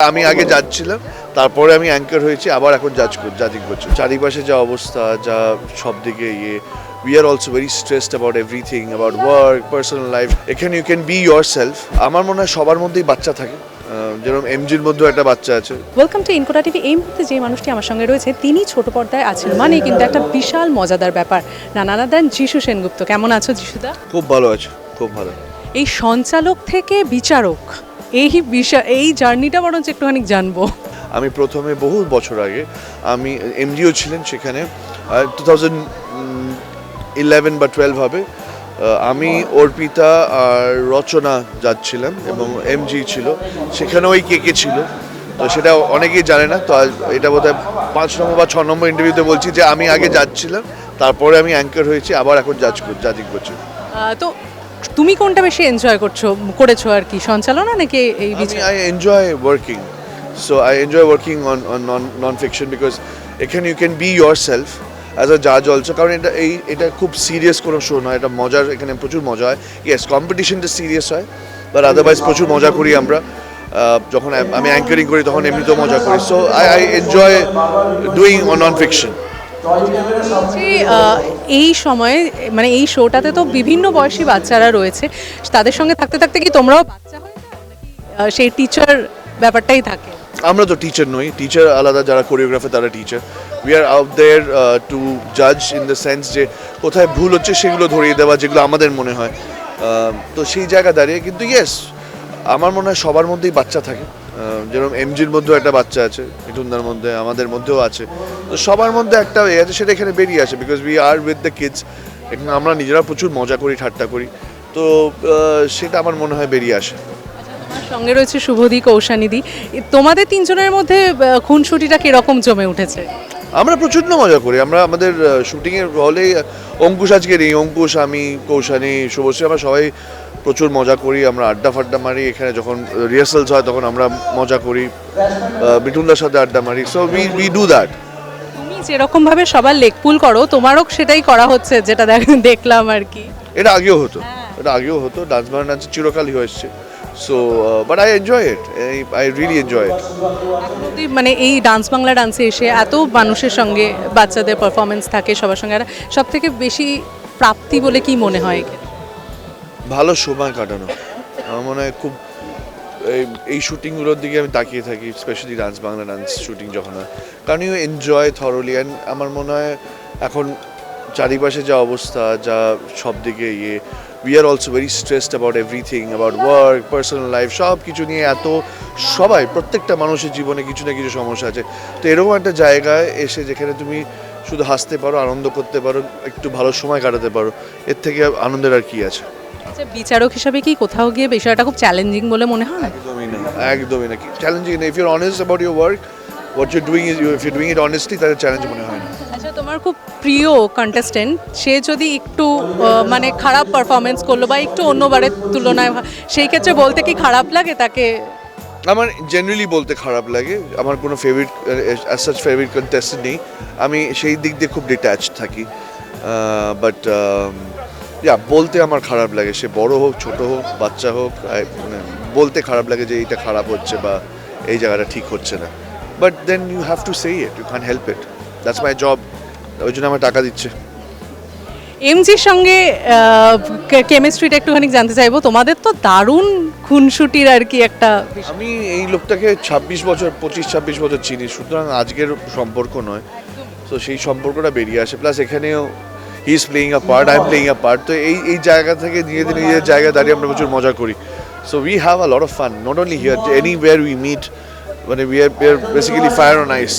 আমি আগে যাচ্ছিলাম তারপরে আমি অ্যাঙ্কার হয়েছি আবার এখন জাজ জাজিং করছি। চারিপাশে যা অবস্থা যা সব দিকে ইয়ে we are also very stressed about everything about work personal life এখানে you can be yourself আমার মনে হয় সবার মধ্যেই বাচ্চা থাকে। যেরকম এমজির মধ্যেও একটা বাচ্চা আছে। ওয়েলকাম টু ইনকোটা টিভি এই মুহূর্তে যে মানুষটি আমার সঙ্গে রয়েছে তিনি ছোট পর্দায় আছেন। মানে কিন্তু একটা বিশাল মজাদার ব্যাপার। নানা দেন যিশু সেনগুপ্ত। কেমন আছো যিশুদা? খুব ভালো আছে খুব ভালো। এই সঞ্চালক থেকে বিচারক। এই বিষয় এই জার্নিটা বরঞ্চ একটুখানি জানব। আমি প্রথমে বহু বছর আগে আমি এমডিও ছিলেন সেখানে টু থাউজেন্ড ইলেভেন বা টুয়েলভ হবে আমি অর্পিতা আর রচনা যাচ্ছিলাম এবং এমজি ছিল। সেখানে ওই কে কে ছিল। তো সেটা অনেকেই জানে না তো এটা বোধহয় পাঁচ নম্বর বা ছ নম্বর ইন্টারভিউতে বলছি যে আমি আগে যাচ্ছিলাম তারপরে আমি অ্যাঙ্কার হয়েছি আবার এখন জাজ জাজিং করছি। তো তুমি কোনটা বেশি এনজয় করছ করেছ আর কি সঞ্চালনা নাকি এই I enjoy working. So I enjoy working on, on non, non-fiction because এখানে you can be yourself as a judge also. কারণ এটা এই এটা খুব সিরিয়াস কোনো শো নয় এটা মজার এখানে প্রচুর মজা হয়। ইয়েস কম্পিটিশনটা সিরিয়াস হয় বাট আদারওয়াইজ প্রচুর মজা করি আমরা। যখন আমি অ্যাঙ্কারিং করি তখন এমনিতেও মজা করি। So I I enjoy doing on non fiction এই সময়ে মানে এই শোটাতে তো বিভিন্ন বয়সী বাচ্চারা রয়েছে। তাদের সঙ্গে থাকতে থাকতে কি তোমরাও বাচ্চা হয়ে সেই টিচার ব্যাপারটাই থাকে? আমরা তো টিচার নই। টিচার আলাদা যারা কোরিওগ্রাফার তারা teacher we are out there to জাজ ইন দ্য সেন্স যে কোথায় ভুল হচ্ছে সেগুলো ধরিয়ে দেওয়া যেগুলো আমাদের মনে হয়। তো সেই জায়গা দাঁড়িয়ে কিন্তু ইয়েস আমার মনে হয় সবার মধ্যেই বাচ্চা থাকে। যেরকম এমজির মধ্যেও একটা বাচ্চা আছে মিঠুনদার মধ্যে আমাদের মধ্যেও আছে। তো সবার মধ্যে একটা এ আছে সেটা এখানে বেরিয়ে আসে because we are with the kids এখানে আমরা নিজেরা প্রচুর মজা করি ঠাট্টা করি। তো সেটা আমার মনে হয় বেরিয়ে আসে। সঙ্গে রয়েছে শুভদী কৌশানিদি তোমাদের তিনজনের মধ্যে খুনসুটিটা কীরকম জমে উঠেছে? আমরা প্রচণ্ড মজা করি আমরা আমাদের শুটিংয়ের হলেই অঙ্কুশ আজকে নেই অঙ্কুশ আমি কৌশানী শুভশ্রী আমরা সবাই প্রচুর মজা করি আমরা আড্ডা ফাড্ডা মারি এখানে যখন রিহার্সালস হয় তখন আমরা মজা করি মিঠুনদার সাথে আড্ডা মারি so we we do that তুমি যেরকম ভাবে সবার লেকপুল করো তোমারও সেটাই করা হচ্ছে যেটা দেখ- দেখলাম আর কি। এটা আগেও হতো এটা আগেও হতো ডান্স বার ডান্স চিরকালই হয়েছে so but I enjoy it I really enjoy it মানে এই ডান্স বাংলা ডান্সে এসে এত মানুষের সঙ্গে বাচ্চাদের পারফরমেন্স থাকে সবার সঙ্গে সব থেকে বেশি প্রাপ্তি বলে কি মনে হয়? ভালো সময় কাটানো। আমার মনে হয় খুব, এই শুটিংগুলোর দিকে আমি তাকিয়ে থাকি specially dance Bangla dance shooting যখন হয়। কারণ ইউ এনজয় থরলি অ্যান্ড আমার মনে হয় এখন চারিপাশে যা অবস্থা, যা সব দিকে ইয়ে we are also very stressed about everything about work personal life সব কিছু নিয়ে এত সবাই, প্রত্যেকটা মানুষের জীবনে কিছু না কিছু সমস্যা আছে। তো এরকম একটা জায়গায় এসে যেখানে তুমি শুধু হাসতে পারো, আনন্দ করতে পারো, একটু ভালো সময় কাটাতে পারো, এর থেকে আনন্দের আর কী আছে? আচ্ছা বিচারক হিসাবে কি কোথাও গিয়ে বিষয়টা খুব চ্যালেঞ্জিং বলে মনে হয়? একদমই না একদমই না চ্যালেঞ্জিং না। If your honest about your work what you doing is if you doing it honestly তাহলে চ্যালেঞ্জ মনে হয় না। আচ্ছা তোমার খুব প্রিয় কন্টেস্টেন্ট সে যদি একটু মানে খারাপ পারফরমেন্স করল বা একটু অন্যবারের তুলনায় সেই ক্ষেত্রে বলতে কি খারাপ লাগে তাকে? আমার জেনারেলি বলতে খারাপ লাগে। আমার কোনো favourite as such favourite contestant নেই। আমি সেই দিক দিয়ে খুব ডিট্যাচড থাকি। বাট ইয়া বলতে আমার খারাপ লাগে। সে বড় হোক ছোট হোক বাচ্চা হোক মানে বলতে খারাপ লাগে যে এইটা খারাপ হচ্ছে বা এই জায়গাটা ঠিক হচ্ছে না। But then you have to say it you can help it that's my job ওই জন্য আমার টাকা দিচ্ছে। এমজির সঙ্গে কেমিস্ট্রিটা একটুখানি জানতে চাইব। তোমাদের তো দারুণ খুনসুটির আর কি একটা আমি এই লোকটাকে ছাব্বিশ বছর পঁচিশ ছাব্বিশ বছর চিনি। সুতরাং আজকের সম্পর্ক নয়। তো সেই সম্পর্কটা বেরিয়ে আসে। প্লাস এখানেও he is playing a part I am playing a part তো এই এই জায়গা থেকে নিজেদের নিজের জায়গায় দাঁড়িয়ে আমরা প্রচুর মজা করি। So we have a lot of fun not only here any we meet মানে we are basically fire on ice